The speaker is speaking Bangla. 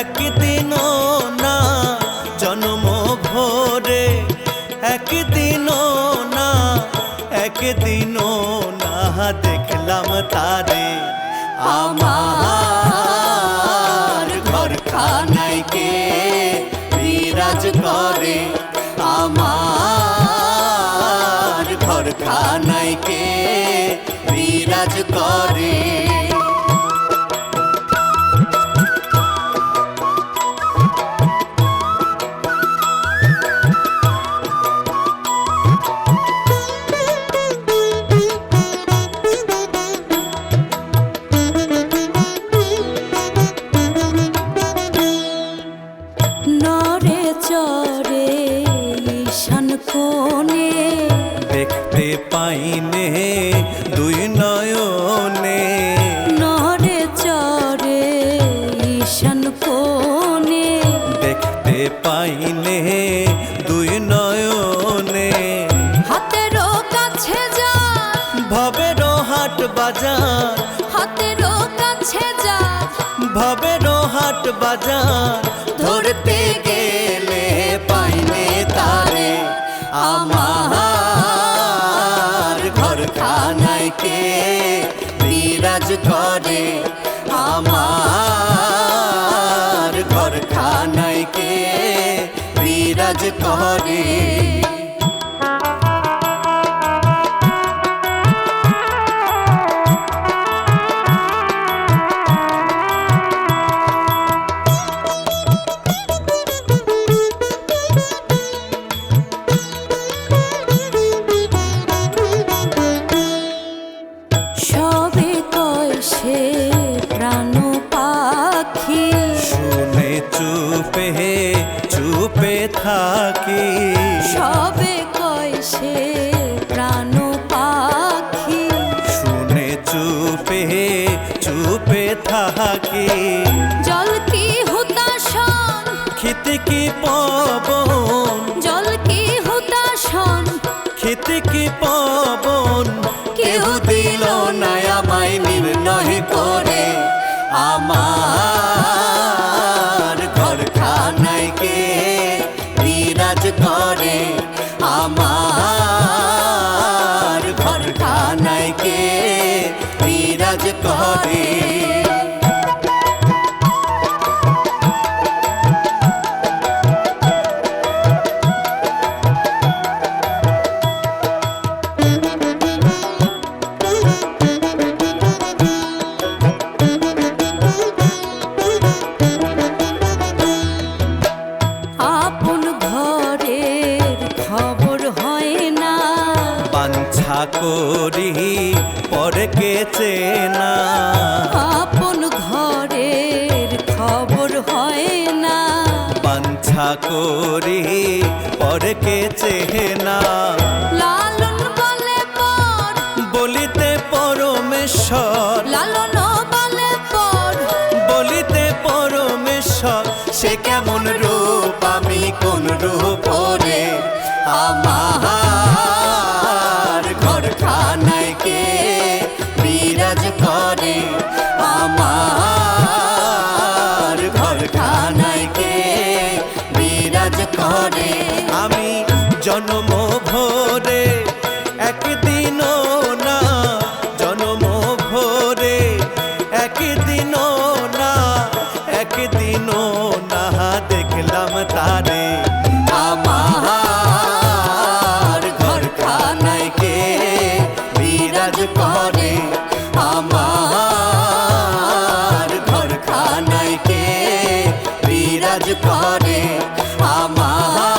একদিনও না, জন্ম ভোরে। একদিনও না একদিনও না, দেখলাম তারে। আমার ঘর খানাইকে বিরাজ করে? আমার ঘর খানাইকে চরে ঈশান কোণে। দেখতে পাইনে দুই নয়নে। নরে চরে ঈশান কোণে। দেখতে পাইনে দুই নয়নে। হাতেরও কাছে যা। ভবেরও হাট বাজার। হাতেরও কাছে যা। ভবেরও হাট বাজার। কে বিরাজ করে। আমার ঘর খানায় কে বিরাজ করে? চুপে চুপে থাকি। সবে কয় সে প্রাণ পাখি। শুনে চুপে চুপে থাকি। জল কি হুতাশন? খেতে কি পবন? জল কি হুতাশন? খেতে কি পবন? বিরাজ করে। আমার ঘর খানায় কে বিরাজ করে। করি পরকে চেনা? আপন ঘরের খবর হয় না। বাঞ্ছা করি পরকে চেনা? লালন বলে পর। বলিতে পরমেশ্বর। লালন বলে পর। বলিতে পরমেশ্বর সে কেমন রূপ? আমি কোন রূপ রে আমার করে আমার ঘর খানায় কে বিরাজ করে? আমি জন্ম ভোরে একদিনও না। জন্ম ভোরে একদিনও না। একদিনও না দেখলাম তারে। আমার ঘর খানায় কে বিরাজ করে? করে আমার